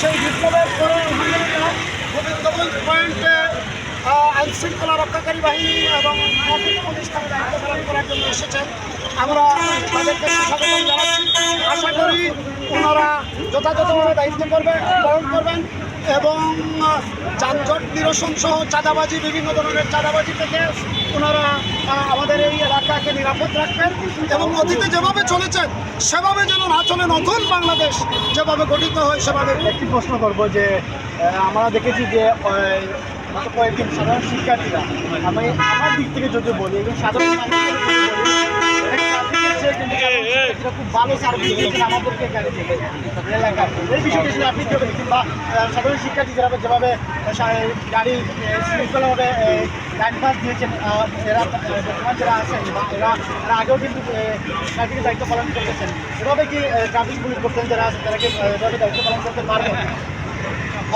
সেই বিপ্লবের পরে আলহামদুলিল্লাহ গোবিন্দগঞ্জ পয়েন্টে আইন শৃঙ্খলা রক্ষাকারী বাহিনী এবং ট্রাফিক পুলিশ তারা দায়িত্ব পালন করার জন্য এসেছেন। আমরা তাদেরকে স্বাগত জানাচ্ছি। আশা যথাযথভাবে দায়িত্ব করবে পালন করবেন এবং যানজট নিরসন সহ চাঁদাবাজি, বিভিন্ন ধরনের চাঁদাবাজি থেকে ওনারা আমাদের এই এলাকাকে নিরাপদ রাখবেন এবং অতীতে যেভাবে চলেছেন, সেভাবে যেন না চলে, নতুন বাংলাদেশ যেভাবে গঠিত হয়, সেভাবে একটি প্রশ্ন করব যে আমরা দেখেছি যে কয়েকদিন সাধারণ শিক্ষার্থীরা, আমি আমার দিক থেকে যদি বলি সাধারণ মানুষের যদি বলি, অনেক traffic-এর চেয়ে কিন্তু সাধারণ শিক্ষার্থীরা খুব ভালো আমাদেরকে যেভাবে দিয়েছেন যারা আছেন বা এরা আগেও কিন্তু দায়িত্ব পালন করতেছেন কি করতেন যারা দায়িত্ব পালন করতে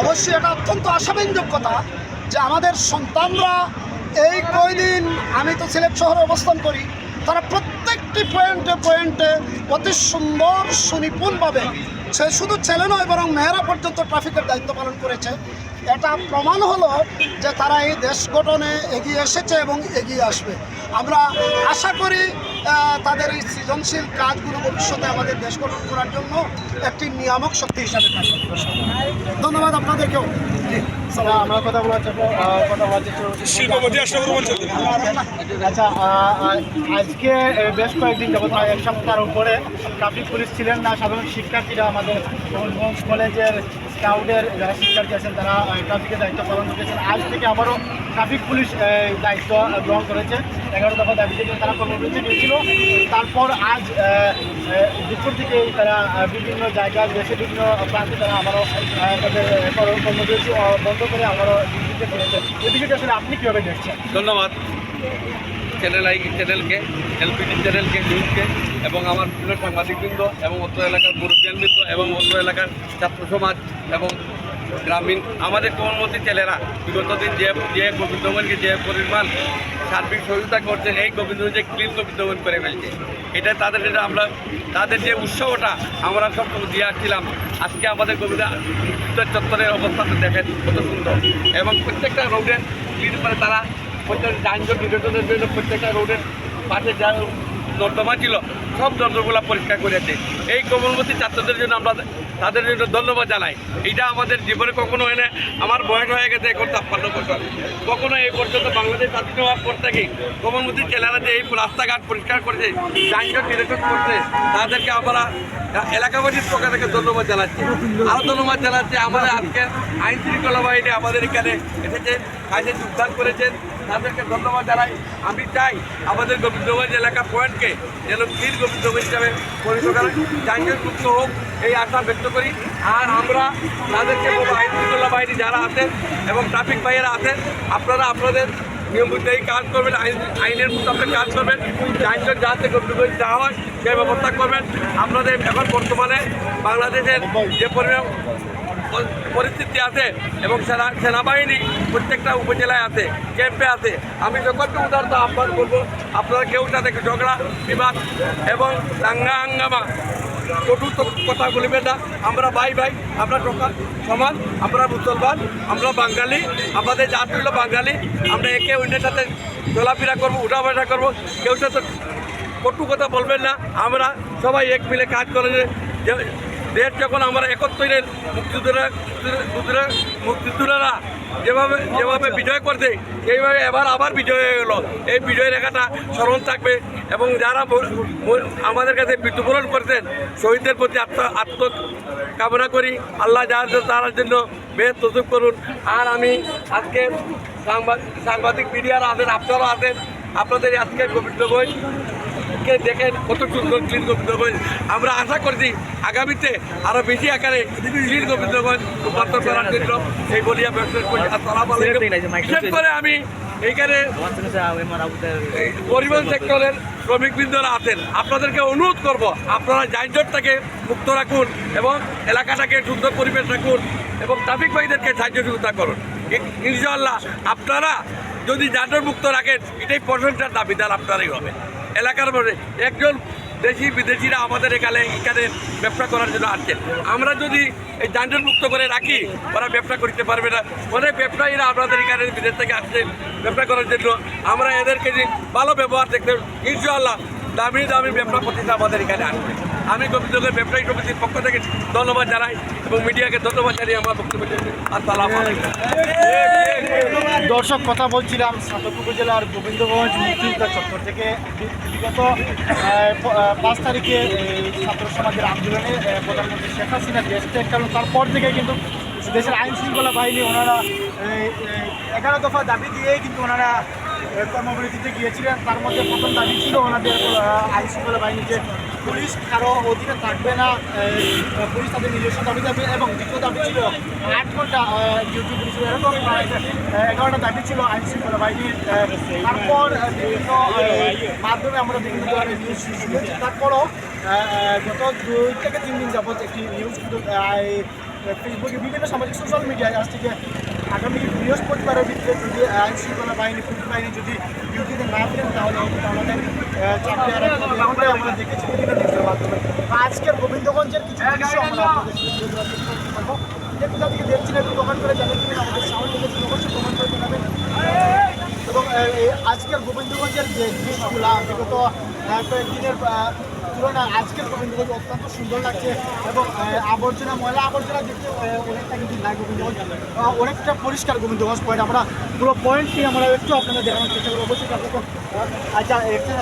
অবশ্যই এটা অত্যন্ত আশাব্যঞ্জক কথা যে আমাদের সন্তানরা এই কয়দিন, আমি তো সিলেট শহরে অবস্থান করি, তারা প্রত্যেকটি পয়েন্টে পয়েন্টে অতি সুন্দর সুনিপুণভাবে সে শুধু ছেলে নয়, বরং মেয়েরা পর্যন্ত ট্রাফিকের দায়িত্ব পালন করেছে। এটা প্রমাণ হলো যে তারা এই দেশ গঠনে এগিয়ে এসেছে এবং এগিয়ে আসবে। আমরা আশা করি তাদের এই সৃজনশীল কাজগুলো ভবিষ্যতে আমাদের দেশ গঠন করার জন্য একটি নিয়ামক শক্তি হিসাবে থাকবে ধন্যবাদ আপনাদেরকেও। আমরা কথা বলার জন্য কথা বলার আচ্ছা আজকে বেশ কয়েকদিন যাবত প্রায় এক সপ্তাহের উপরে ট্রাফিক পুলিশ ছিলেন না সাধারণ শিক্ষার্থীরা আমাদের কলেজের স্কাউটের যারা শিক্ষার্থী আছেন, তারা ট্রাফিকের দায়িত্ব পালন করেছেন আজ থেকে আবারও ট্রাফিক পুলিশ দায়িত্ব গ্রহণ করেছে। এগারো দফা দাবি থেকে তারা কর্মসূচি নিয়েছিল। তারপর আজ দুপুর থেকে তারা বিভিন্ন জায়গায় দেশে বিভিন্ন প্রান্তে তারা আবারও তাদের কর্ম- কর্মসূচি বন্ধ করে আবারও ডিউটিতে ফিরেছে এই আসলে আপনি কীভাবে দেখছেন? ধন্যবাদ। চ্যানেল আই চ্যানেলকে এলপিডি চ্যানেলকে নিউজকে এবং আমার প্রিয় সাংবাদিকবৃন্দ এবং অত্র এলাকার মুরব্বিয়ানবৃন্দ এবং অত্র এলাকার ছাত্র সমাজ এবং গ্রামীণ, আমাদের কর্মমতী ছেলেরা বিগত দিন যে যে গোবিন্দগঞ্জকে যে পরিমাণ সার্বিক সহযোগিতা করছে এই গোবিন্দগঞ্জে ক্লিন গোবিন্দগঞ্জ করে ফেলছে। এটা তাদের এটা আমরা, তাদের যে উৎসবটা আমরা সব দিয়ে আসছিলাম, আজকে আমাদের গোবিন্দ চত্বরের অবস্থাটা দেখেন কত সুন্দর। এবং প্রত্যেকটা রোডের ক্লিন করে তারা প্রত্যেক যানজট নিরসনের জন্য প্রত্যেকটা রোডের পাশে যা নর্দমা ছিল সব নর্দমগুলো পরিষ্কার করেছে। এই কমলবতী ছাত্রদের জন্য আমরা তাদের জন্য ধন্যবাদ জানাই। এইটা আমাদের জীবনে কখনো হয় না। আমার বয়স হয়ে গেছে এখন ছাপ্পান্ন বছর। কখনো এই পর্যন্ত বাংলাদেশ স্বাধীন হওয়ার পর থেকে কমলবতী জেলারা যে এই রাস্তাঘাট পরিষ্কার করেছে যানজট নিরসন করছে, তাদেরকে আমরা এলাকাবাসীর পক্ষ থেকে ধন্যবাদ জানাচ্ছি। আরও ধন্যবাদ জানাচ্ছি, আমাদের আজকে আইন শৃঙ্খলা বাহিনী আমাদের এখানে এসেছে কাজে যোগদান করেছেন তাদেরকে ধন্যবাদ জানাই। আমি চাই আমাদের গোবিন্দগঞ্জ এলাকা পয়েন্টকে যেন ক্লিন গোবিন্দগঞ্জ হিসাবে পরিণত মুক্ত হোক, এই আশা ব্যক্ত করি। আর আমরা তাদেরকে বলব, আইন শৃঙ্খলা বাহিনী যারা আছেন এবং ট্রাফিক ভাইয়েরা আছেন আপনারা আপনাদের নিয়ম অনুযায়ী কাজ করবেন, আইন, আইনের মোতাবেক কাজ করবেন। যানজট যাতে গোবিন্দগঞ্জ যাওয়া হয় সে ব্যবস্থা করবেন। আপনাদের এখন বর্তমানে বাংলাদেশের যে পরিমাণ পরিস্থিতি আছে এবং সেনা সেনাবাহিনী প্রত্যেকটা উপজেলায় আছে, ক্যাম্পে আছে। আমি সকলকে উদাহরণ আহ্বান করব, আপনারা কেউ যাতে ঝগড়া, বিবাদ এবং দাঙ্গা হাঙ্গামা, কটু কথা বলবেন না। আমরা ভাই ভাই, আমরা টোকা সমান আমরা মুসলমান, আমরা বাঙালি, আমাদের জাত হলো বাঙালি। আমরা একে অন্যের সাথে চলাফেরা করব উঠা বসা করব। কেউ সাথে কটু কথা বলবেন না। আমরা সবাই এক মিলে কাজ করে দেশ যখন আমরা একত্রের মুক্তিযোদ্ধারা মুক্তিযোদ্ধারা যেভাবে যেভাবে বিজয় করছে সেইভাবে এবার আবার বিজয় হয়ে গেল। এই বিজয় রেখাটা স্মরণ থাকবে এবং যারা আমাদের কাছে মৃত্যুবরণ করছেন শহীদদের প্রতি আত্ম আত্ম কামনা করি। আল্লাহ যার তার জন্য বেশ তসুক করুন। আর আমি আজকে সাংবাদিক সাংবাদিক মিডিয়ারা আছেন আপনারাও আছেন। আপনাদের আজকে গোবিন্দগঞ্জ কে দেখেন কত সুন্দর ক্লিন গোবিন্দগঞ্জ। আমরা আশা করছি আগামীতে আরও বেশি আকারে ক্লিন গোবিন্দগঞ্জ রূপান্তর করার জন্য। এই বলিয়া। বিশেষ করে আমি এইখানে পরিবহন সেক্টরের শ্রমিকবৃন্দরা আছেন। আপনাদেরকে অনুরোধ করব আপনারা যানজটটাকে মুক্ত রাখুন এবং এলাকাটাকে সুন্দর পরিবেশ রাখুন এবং ট্রাফিক ভাইদেরকে সাহায্য সহযোগিতা করুন। ইন- ইনশাআল্লাহ আপনারা যদি যানজট মুক্ত রাখেন এটাই প্রশংসার দাবিদার আপনারই হবে। এলাকার মধ্যে একজন দেশি বিদেশিরা আমাদের এখানে এখানে ব্যবসা করার জন্য আসছেন আমরা যদি এই যানজট মুক্ত করে রাখি, ওরা ব্যবসা করতে পারবে না। অনেক ব্যবসায়ীরা আমাদের এখানে বিদেশ থেকে আসছেন ব্যবসা করার জন্য। আমরা এদেরকে যে ভালো ব্যবহার দেখতে ইনশাআল্লাহ দামি দামি ব্যবসা প্রতিষ্ঠা আমাদের এখানে আসবে। আমি গোবিন্দগঞ্জ ব্যবসায়ী সমিতির পক্ষ থেকে ধন্যবাদ জানাই এবং মিডিয়াকে ধন্যবাদ জানিয়ে আমার বক্তব্য। আসসালামু দর্শক, কথা বলছিলাম সাতক উপজেলার গোবিন্দগঞ্জ মুক্তিযোদ্ধা চত্বর থেকে। বিগত পাঁচ তারিখে ছাত্র সমাজের আন্দোলনে প্রধানমন্ত্রী শেখ হাসিনা দেশ করেন তারপর থেকে কিন্তু দেশের আইন শৃঙ্খলা বাহিনী ওনারা এগারো দফা দাবি দিয়েই কিন্তু ওনারা কর্মবিরতিতে গিয়েছিলেন, তার মধ্যে প্রথম দাবি ছিল ওনাদের আইন শৃঙ্খলা বাহিনী যে পুলিশ কারও অধীনে থাকবে না পুলিশ তাদের নিজস্ব দাবি দাবি, এবং দ্বিতীয় দাবি ছিল আট ঘণ্টা ডিউটি পুলিশ এরকম এগারোটা দাবি ছিল আইন শৃঙ্খলা বাহিনীর তারপর বিভিন্ন মাধ্যমে আমরা বিভিন্ন ধরনের নিউজ শুনেছি। তারপরও গত দুই থেকে তিন দিন যাবত একটি নিউজ কিন্তু ফেসবুকে বিভিন্ন সামাজিক সোশ্যাল মিডিয়ায় আসছে যে আগামী বৃহস্পতিবারের ভিতরে যদি আইন শৃঙ্খলা বাহিনী পুলিশ বাহিনী যদি ডিউটিতে না ফেরেন, তাহলে আমাদের চাকরি। আমরা দেখেছি বিভিন্ন নিউজের মাধ্যমে আজকের গোবিন্দগঞ্জের কিছু দৃশ্য আমরা আপনাদের। যে কোথা থেকে একটু কমেন্ট করে জানাবেন আমাদের সাউন্ড দেখেছেন অবশ্যই কমেন্ট করে জানাবেন এবং আজকের গোবিন্দগঞ্জের যে দৃশ্যগুলো বিগত কয়েকদিনের তুলনায় আজকের গোবিন্দগঞ্জ অত্যন্ত সুন্দর লাগছে এবং আবর্জনা ময়লা আবর্জনা দেখতে অনেকটা কিন্তু নাই গোবিন্দগঞ্জ অনেকটা পরিষ্কার গোবিন্দগঞ্জ পয়েন্ট আমরা পুরো পয়েন্টটি আমরা একটু আপনাদের দেখানোর চেষ্টা করব অবশ্যই আচ্ছা একটা